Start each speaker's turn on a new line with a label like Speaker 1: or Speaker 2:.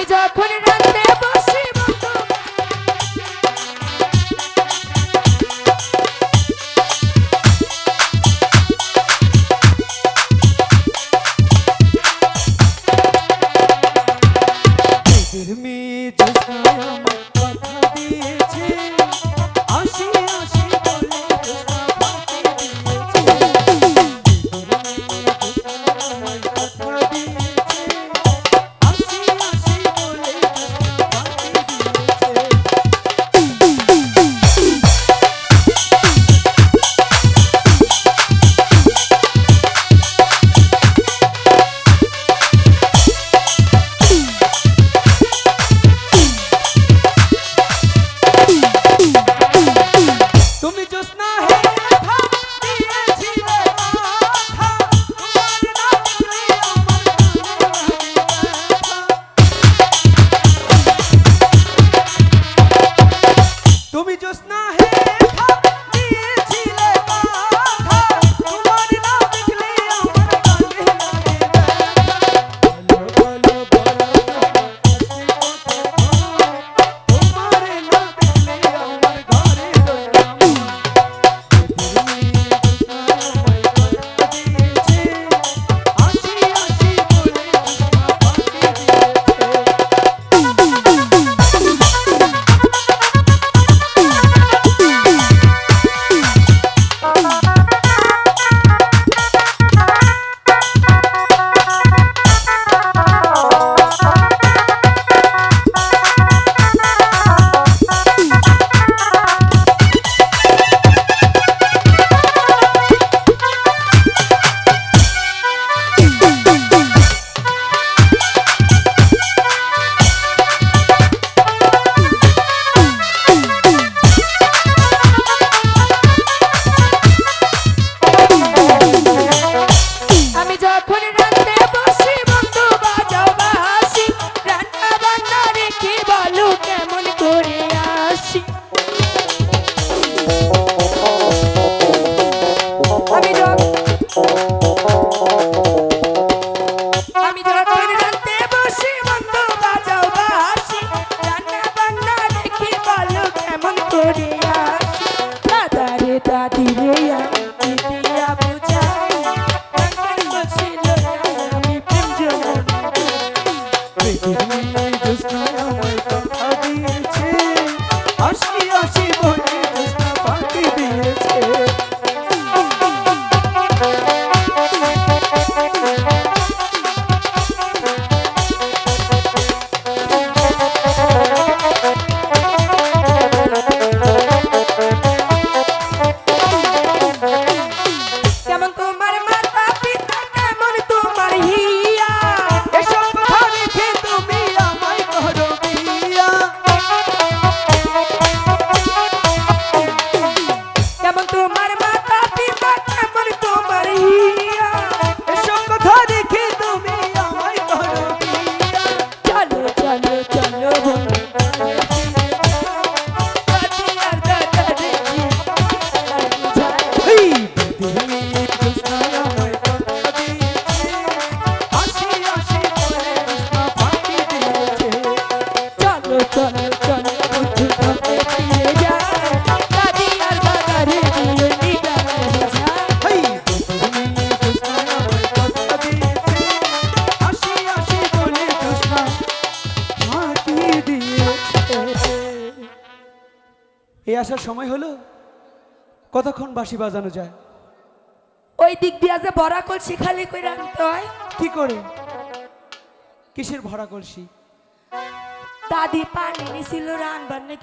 Speaker 1: me down, put it down. hate the party. Just
Speaker 2: এই আসার সময় হলো কতক্ষণ বাঁশি বাজানো যায়?
Speaker 1: ওই দিক দিয়ে যে বড়া কলসি খালি করে আনতে হয়।
Speaker 2: কি করে? কিসের ভরা কলসি?
Speaker 1: দাদি পানি নিছিল রান নাকি